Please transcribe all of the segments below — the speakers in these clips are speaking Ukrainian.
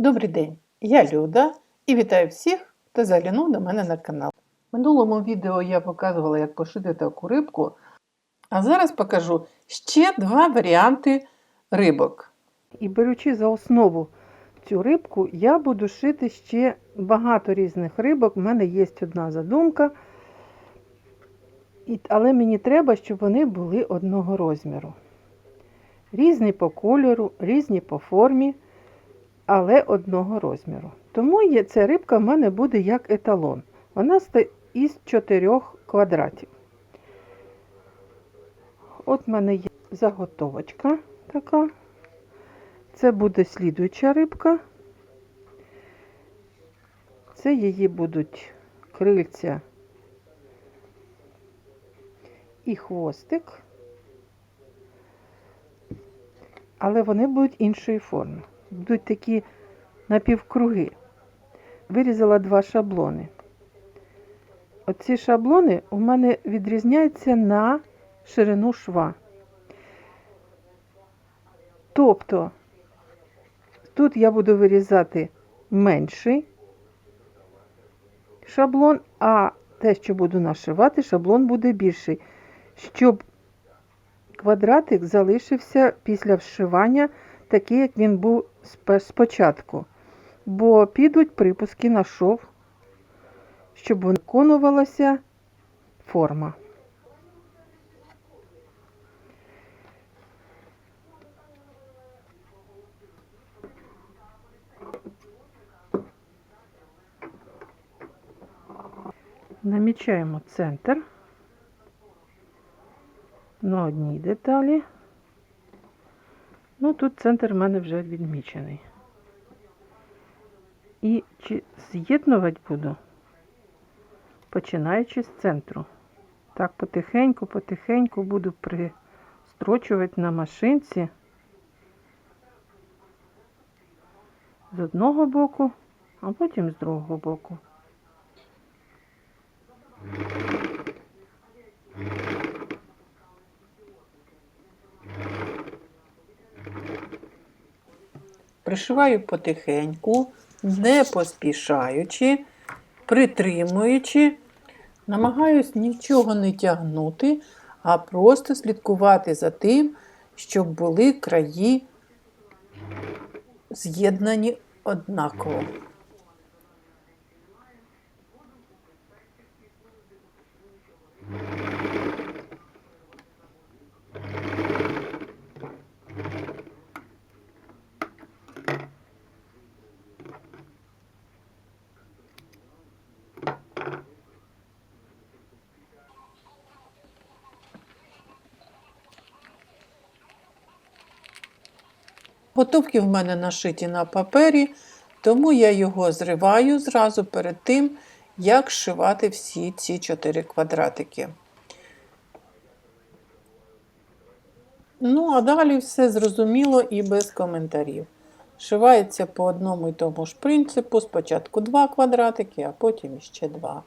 Добрий день, я Люда і вітаю всіх, хто заглянув до мене на канал. В минулому відео я показувала, як пошити таку рибку, а зараз покажу ще два варіанти рибок. І беручи за основу цю рибку, я буду шити ще багато різних рибок. У мене є одна задумка. Але мені треба, щоб вони були одного розміру. Різні по кольору, різні по формі, але одного розміру. Тому ця рибка в мене буде як еталон. Вона із чотирьох квадратів. От в мене є заготовочка така. Це буде слідуюча рибка. Це її будуть крильця і хвостик. Але вони будуть іншої форми. Будуть такі напівкруги. Вирізала два шаблони. Оці шаблони у мене відрізняються на ширину шва. Тобто Тут я буду вирізати менший шаблон, а те, що буду нашивати, шаблон буде більший, щоб квадратик залишився після вшивання такий, як він був спочатку. Бо підуть припуски на шов, щоб виконувалася форма. Намічаємо центр на одній деталі. Ну, тут центр в мене вже відмічений. І чи з'єднувати буду, починаючи з центру. Так, потихеньку, потихеньку буду пристрочувати на машинці з одного боку, а потім з другого боку. Пришиваю потихеньку, не поспішаючи, притримуючи, намагаюсь нічого не тягнути, а просто слідкувати за тим, щоб були краї з'єднані однаково. Готовки в мене нашиті на папері, тому я його зриваю зразу перед тим, як шивати всі ці чотири квадратики. Ну, а далі все зрозуміло і без коментарів. Шивається по одному і тому ж принципу. Спочатку два квадратики, а потім ще два.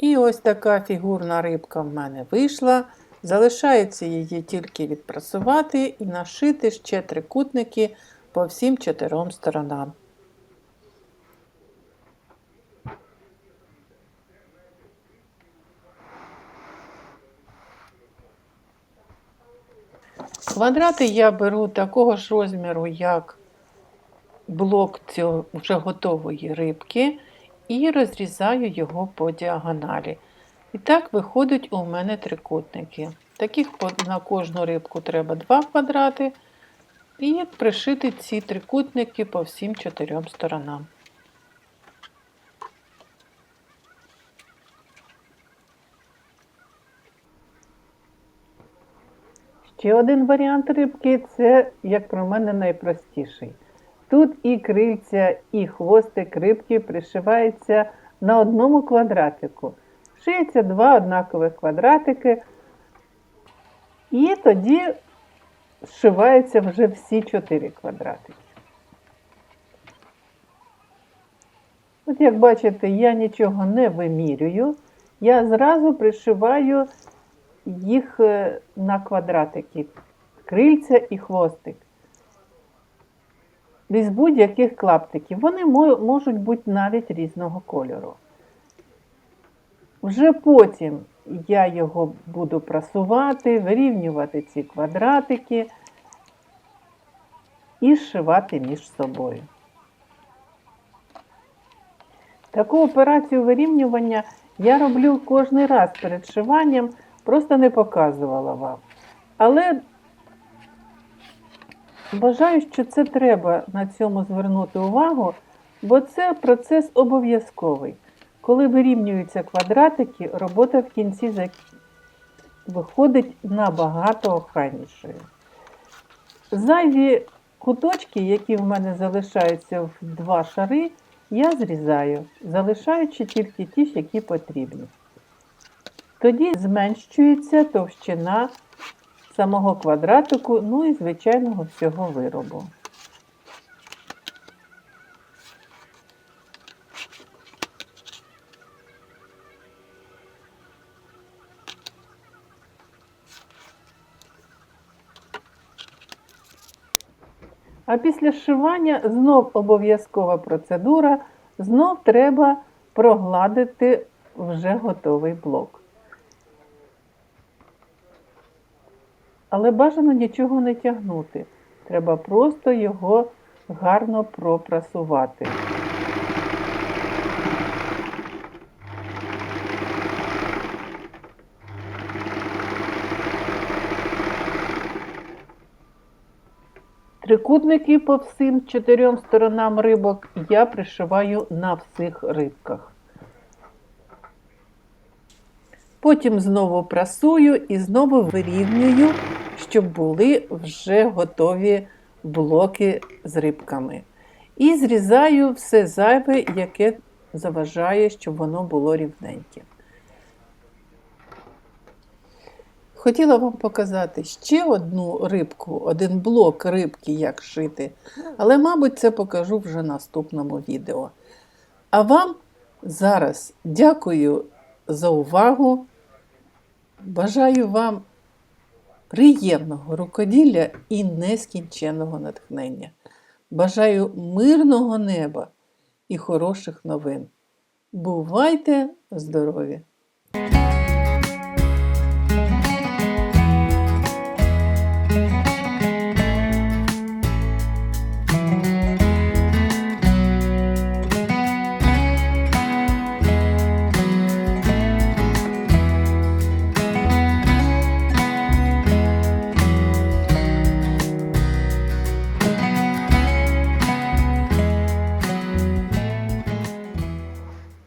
І ось така фігурна рибка в мене вийшла. Залишається її тільки відпрасувати і нашити ще трикутники по всім чотирьом сторонам. Квадрати я беру такого ж розміру, як блок цього вже готової рибки, і розрізаю його по діагоналі. І так виходять у мене трикутники. Таких на кожну рибку треба 2 квадрати. І пришити ці трикутники по всім чотирьом сторонам. Ще один варіант рибки це, як про мене, найпростіший. Тут і крильця, і хвостик рибки пришивається на одному квадратику. Шиється два однакових квадратики, і тоді зшиваються вже всі чотири квадратики. От як бачите, я нічого не вимірюю, я зразу пришиваю їх е, на квадратики, крильця і хвостик. Без будь-яких клаптиків. Вони можуть бути навіть різного кольору. Вже потім я його буду прасувати, вирівнювати ці квадратики і зшивати між собою. Таку операцію вирівнювання я роблю кожен раз перед шиванням, просто не показувала вам. Але вважаю, що це треба на цьому звернути увагу, бо це процес обов'язковий. Коли вирівнюються квадратики, робота в кінці виходить набагато охайнішою. Зайві куточки, які в мене залишаються в два шари, я зрізаю, залишаючи тільки ті, які потрібні. Тоді зменшується товщина самого квадратику, ну і звичайного всього виробу. А після зшивання знов обов'язкова процедура, знов треба прогладити вже готовий блок. Але бажано нічого не тягнути. Треба просто його гарно пропрасувати. Трикутники по всім чотирьом сторонам рибок я пришиваю на всіх рибках. Потім знову прасую і знову вирівнюю, щоб були вже готові блоки з рибками. І зрізаю все зайве, яке заважає, щоб воно було рівненьке. Хотіла вам показати ще одну рибку, один блок рибки, як шити, але, мабуть, це покажу вже наступному відео. А вам зараз дякую за увагу. Бажаю вам приємного рукоділля і нескінченного натхнення. Бажаю мирного неба і хороших новин. Бувайте здорові!